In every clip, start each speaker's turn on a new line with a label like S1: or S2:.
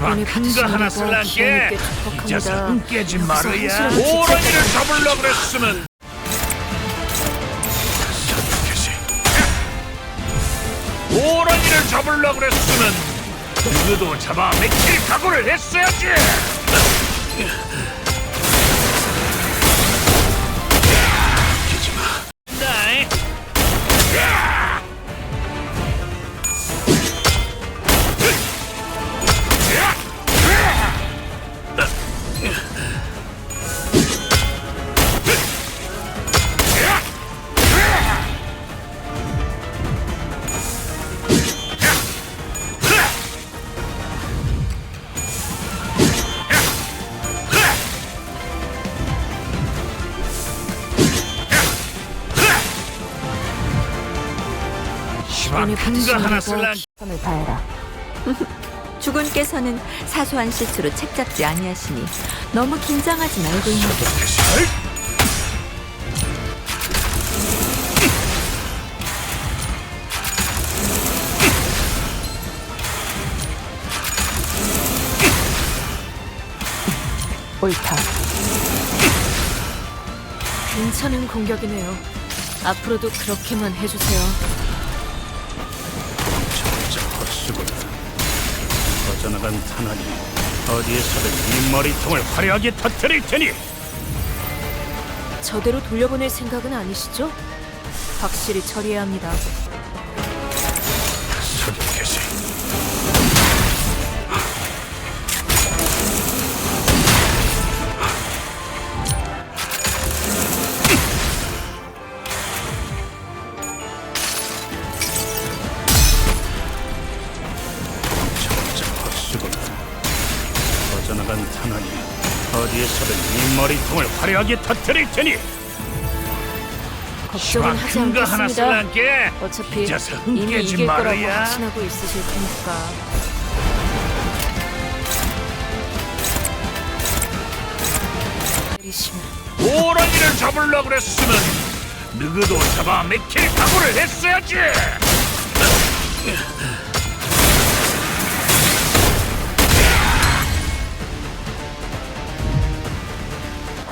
S1: 큰거 하나 쓸란게 이제서 눈 깨지 말아야 오랑이를 잡으려 그랬으면. 오랑이를 잡으려 그랬으면. 누구도 잡아 맥힐 각오를 했어야지 시방 큰거 하나 쓸란
S2: 다해라. 주군께서는 사소한 실수로 책 잡지 아니하시니 너무 긴장하지 말고 있는 옳다.
S3: 괜찮은 공격이네요. 앞으로도 그렇게만 해주세요.
S1: 저 헛수고다 퍼져나간 탄환이 어디에서든 이 머리통을 화려하게 터뜨릴 테니
S3: 저대로 돌려보낼 생각은 아니시죠? 확실히 처리해야 합니다.
S1: 어디에서든 이 머리통을 화려하게 터뜨릴 테니
S3: 걱정은 하지
S1: 큰 거 하나
S3: 않겠습니다.
S1: 쓸란게
S3: 어차피 이미 이길 거라고
S1: 말아야
S3: 확신하고 있으실 테니까. 때리시면
S1: 오랑이를 잡으려 그랬으면 누구도 잡아 맥힐 각오를 했어야지.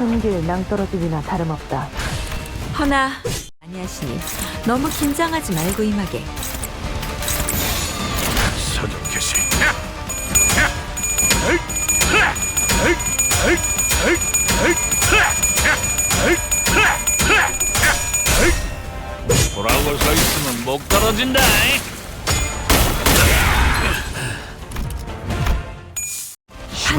S2: 손길 낭떠러지기나 다름없다. 허나 아니하시니 너무 긴장하지 말고 임하게.
S1: 서격해서. 돌아오고 서 있으면 목 떨어진다.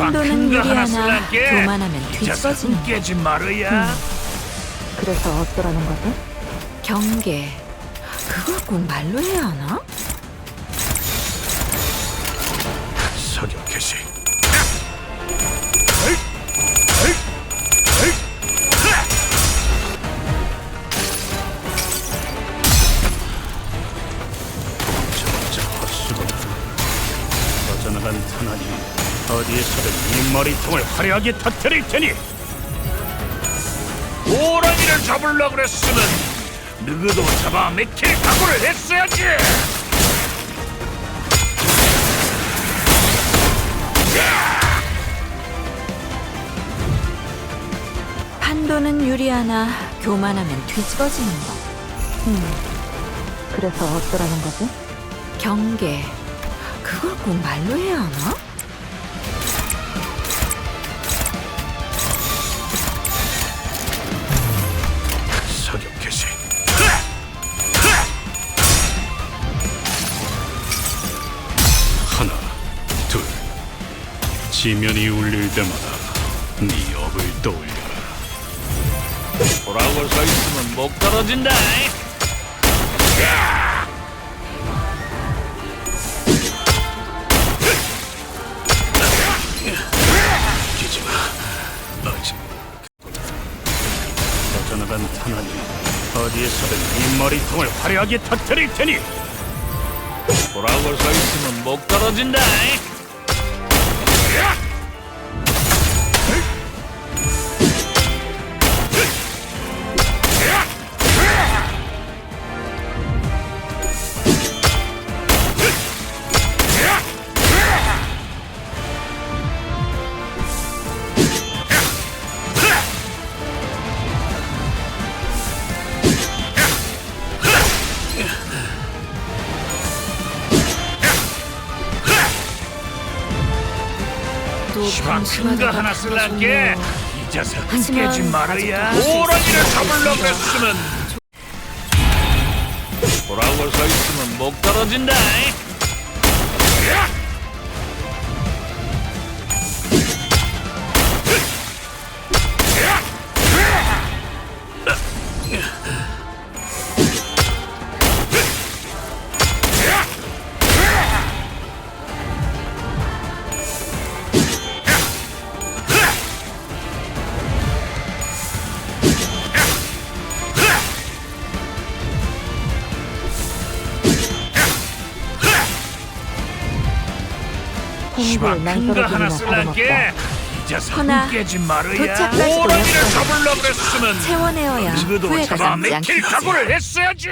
S2: 판도는 유리하나 교만하면 뒤집어지는
S1: 깨지 말아야.
S2: 그래서 어쩌라는 거지? 경계. 그걸 꼭 말로 해야 하나?
S1: 서격해서. 저 헛수고다. 퍼져나간 탄환이 어디에서든 이 머리통을 화려하게 터뜨릴 테니 오랑이를 잡으려 그랬으면 누구도 잡아 맥힐 각오를 했어야지.
S2: 판도는 유리하나 교만하면 뒤집어지는 것. 음. 그래서 어쩌라는 거지? 경계. 그걸 꼭 말로 해야 하나?
S1: 지면이 울릴 때마다 네 업을 떠올려라. 돌아오고 서 있으면 목 떨어진다. 끼지 마. 어찌 퍼져나간 탄환이 어디에서든 이 머리통을 화려하게 터뜨릴 테니 돌아오고 서 있으면 목 떨어진다. 시방 큰거 하나 쓸란게. 이 자석
S3: 하지만
S1: 깨지 말아야
S3: 아직도
S1: 호랑이를
S3: 있을
S1: 잡으려고. 했으면. 돌아오고 서 있으면 목 떨어진다
S2: 홍
S1: 시방 큰거
S2: 낭떠러지나
S1: 하나 쓸란게
S2: 다름없다.
S1: 이 자석
S3: 허나
S1: 깨지 말아야. 잡으려고 했으면 지그도
S3: 후회가 남지
S1: 잡아먹힐
S3: 않겠지.
S1: 각오를 했어야지